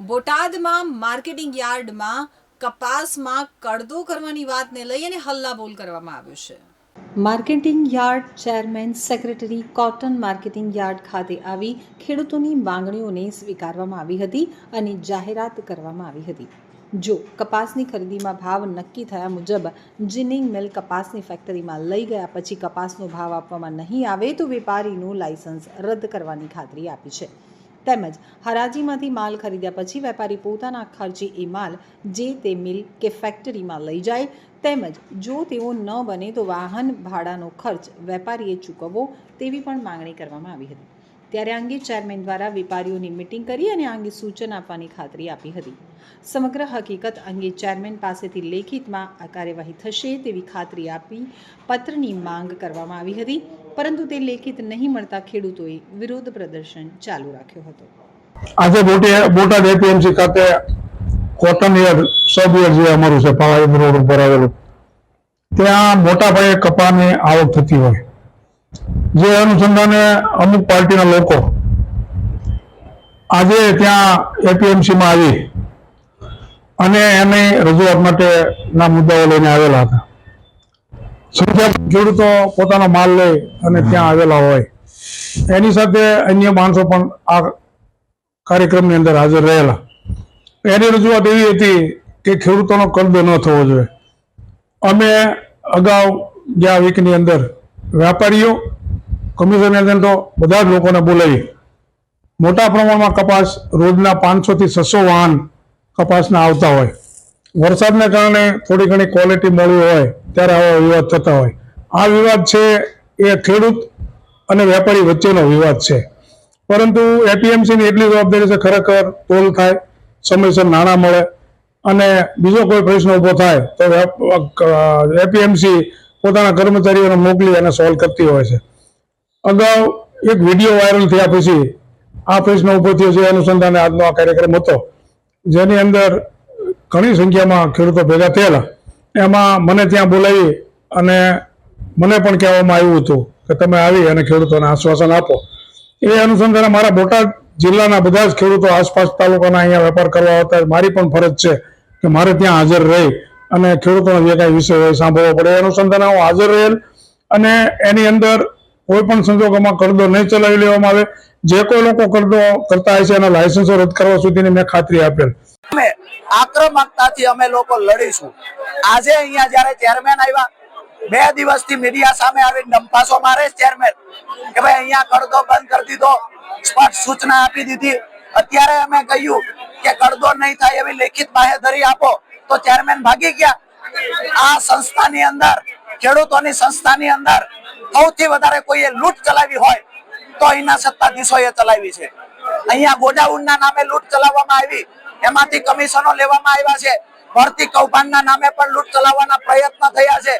બોટાદમાં માર્કેટિંગ યાર્ડમાં કપાસમાં કડદો કરવાની વાતને લઈ અને હલ્લાબોલ કરવામાં આવ્યો છે. Marketing yard chairman secretary cotton marketing yard ખાતે આવી ખેડૂતોની માંગણીઓને સ્વીકારવામાં આવી હતી અને જાહેરાત કરવામાં આવી હતી. જો કપાસની ખરીદીમાં ભાવ નક્કી થયા મુજબ જીનિંગ મિલ કપાસની ફેક્ટરીમાં લઈ ગયા પછી કપાસનો ભાવ આપવામાં નહીં આવે તો વેપારીનું લાયસન્સ રદ કરવાની ખાતરી આપી છે. તેમજ હરાજીમાંથી માલ ખરીદ્યા પછી વેપારી પોતાના ખર્ચે એ માલ જે તે મિલ કે ફેક્ટરીમાં લઈ જાય તેમજ જો તેઓ ન બને તો વાહન ભાડાનો ખર્ચ વેપારીએ ચૂકવવો તેવી પણ માંગણી કરવામાં આવી હતી. ત્યારે આ અંગે ચેરમેન દ્વારા વેપારીઓની મિટિંગ કરી અને આ અંગે સૂચન આપવાની ખાતરી આપી હતી. સમગ્ર હકીકત અંગે ચેરમેન પાસેથી લેખિતમાં આ કાર્યવાહી થશે તેવી ખાતરી આપી પત્રની માંગ કરવામાં આવી હતી. પરંતુ તે લેખિત નહીં મળતા ખેડૂતોએ વિરોધ પ્રદર્શન ચાલુ રાખ્યો હતો. આજે બોટાદ એપીએમસી ખાતે કોટન યાર્ડ સબ યાર્ડ જે અમારું છે, પાવાગઢ રોડ ઉપર આવેલું, ત્યાં મોટા પાયે કપાની આવક થતી હોય. જે અનુસંધાને અમુક પાર્ટીના લોકો આજે ત્યાં એપીએમસીમાં આવી અને એને રજૂઆત માટે ના મુદ્દાઓ લઈને આવેલા હતા. સંખ્યા ખેડૂતો પોતાનો માલ લઈ અને ત્યાં આવેલા હોય. એની સાથે અન્ય માણસો પણ આ કાર્યક્રમની અંદર હાજર રહેલા. એની રજૂઆત એવી હતી કે ખેડૂતોનો કરદો ન થવો જોઈએ. અમે અગાઉ ગયા વીકની અંદર વેપારીઓ કમિશન એજન્ટો બધા જ લોકોને બોલાવી. મોટા પ્રમાણમાં કપાસ રોજના પાંચસો થી છસો વાહન કપાસના આવતા હોય. વરસાદને કારણે થોડી ઘણી ક્વોલિટી મળી હોય, ત્યારે આવા વિવાદ થતા હોય. આ વિવાદ છે એ ખેડૂત અને વેપારી વચ્ચેનો વિવાદ છે. પરંતુ એપીએમસીની એટલી જવાબદારી છે, ખરેખર તોલ થાય, સમયસર નાણાં મળે, અને બીજો કોઈ પ્રશ્ન ઊભો થાય, તો એપીએમસી પોતાના કર્મચારીઓને મોકલી અને સોલ્વ કરતી હોય છે. અગાઉ એક વીડિયો વાયરલ થયા પછી આ પ્રશ્ન ઊભો થયો છે અનુસંધાને આજનો આ કાર્યક્રમ હતો. જેની અંદર ઘણી સંખ્યામાં ખેડૂતો ભેગા થયેલા. એમાં મને ત્યાં બોલાવી અને મને પણ કહેવામાં આવ્યું હતું કે તમે આવી અને ખેડૂતોને આશ્વાસન આપો. એ અનુસંધાને મારા બોટાદ જિલ્લાના બધા જ ખેડૂતો આસપાસ તાલુકાના અહીંયા વેપાર કરવા આવતા. મારી પણ ફરજ છે કે મારે ત્યાં હાજર રહી અને ખેડૂતોનો જે કાંઈ વિષય હોય સાંભળવો પડે. એ અનુસંધાને હું હાજર રહેલ અને એની અંદર કોઈ પણ સંજોગોમાં કરદો નહીં ચલાવી લેવામાં આવે. જે કોઈ લોકો કરદો કરતા હોય છે એના લાયસન્સો રદ કરવા સુધીની મેં ખાતરી આપેલ. આક્રમકતાથી અમે લોકો લડીશું. આજે અહીંયા જ્યારે ચેરમેન આવ્યા, બે દિવસથી મીડિયા સામે આવી ડંપાસો મારે ચેરમેન કે ભાઈ અહીંયા કરદો બંધ કરી દીધો, સ્પષ્ટ સૂચના આપી દીધી. અત્યારે અમે કહ્યું કે કરદો નહીં થાય એવી લેખિત બાહેધરી આપો, તો ચેરમેન ભાગી ગયા. આ સંસ્થાની અંદર, ખેડૂતોની સંસ્થાની અંદર સૌથી વધારે કોઈએ લૂંટ ચલાવી હોય, તો અહીંના સત્તાધીશોએ ચલાવી છે. અહીંયા ગોડાઉનના નામે લૂંટ ચલાવવામાં આવી. એમાંથી કમિશનો લેવામાં આવ્યા છે. ભરતી કૌભાંડના નામે પણ લૂંટ ચલાવવાના પ્રયત્ન થયા છે.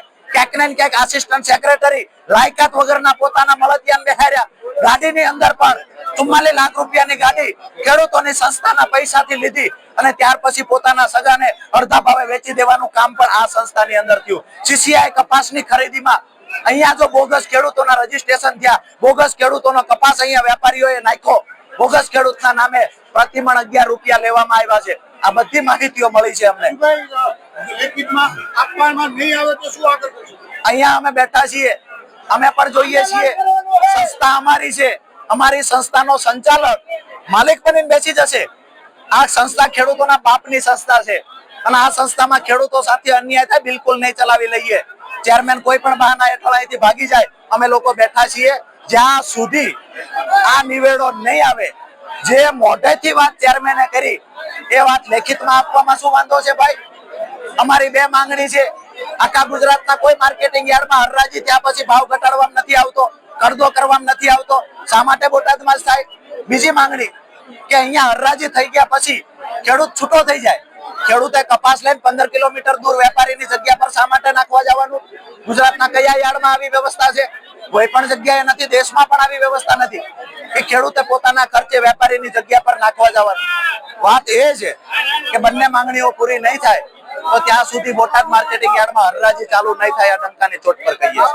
લીધી અને ત્યાર પછી પોતાના સગાને અડધા ભાવે વેચી દેવાનું કામ પણ આ સંસ્થાની અંદર થયું. સીસીઆઈ કપાસની ખરીદીમાં અહીંયા જો બોગસ ખેડૂતોના રજીસ્ટ્રેશન થયા, બોગસ ખેડૂતોનો કપાસ અહીંયા વેપારીઓએ નાખ્યો. બોગસ ખેડૂતના નામે પ્રતિમણ અગિયાર રૂપિયા લેવામાં આવ્યા છે. આ બધી માહિતીઓ મળી છે અમને. અહીંયા અમે બેઠા છીએ. અમે પણ જોઈએ છીએ. સંસ્થા અમારી છે. અમારી સંસ્થાનો સંચાલક માલિક બનીને બેસી જશે. આ સંસ્થા ખેડૂતોના બાપની સંસ્થા છે. અને આ સંસ્થામાં ખેડૂતો સાથે અન્યાય થાય બિલકુલ નહીં ચલાવી લઈએ. ચેરમેન કોઈ પણ બહાના હેઠળ અહીંથી ભાગી જાય. અમે લોકો બેઠા છીએ. જ્યાં સુધી આ નિવેડો નહીં આવે, જે મોઢેથી વાત ચેરમેને કરી, એ વાત લેખિતમાં આપવામાં શું વાંધો છે ભાઈ? અમારી બે માંગણી છે. આખા ગુજરાતના કોઈ માર્કેટિંગ યાર્ડમાં હરરાજી ત્યાં પછી ભાવ ઘટાડવામાં નથી આવતો, કરદો કરવામાં નથી આવતો. શા માટે બોટાદમાં થાય? બીજી માંગણી કે અહીંયા હરરાજી થઈ ગયા પછી ખેડૂત છૂટો થઈ જાય. ખેડૂતે કપાસ લઈને પંદર કિલોમીટર દૂર વેપારીની જગ્યા પર શા માટે નાખવા જવાનું? ગુજરાતના કયા યાર્ડમાં આવી વ્યવસ્થા છે? કોઈ પણ જગ્યાએ નથી, દેશમાં પણ આવી વ્યવસ્થા નથી કે ખેડૂતે પોતાના ખર્ચે વેપારીની જગ્યા પર નાખવા જવાનું વાત એ છે કે બંને માંગણીઓ પૂરી નહીં થાય, તો ત્યાં સુધી બોટાદ માર્કેટિંગ યાર્ડમાં હરરાજી ચાલુ નહીં થાય આ ડંકાની ચોટ પર કહીએ.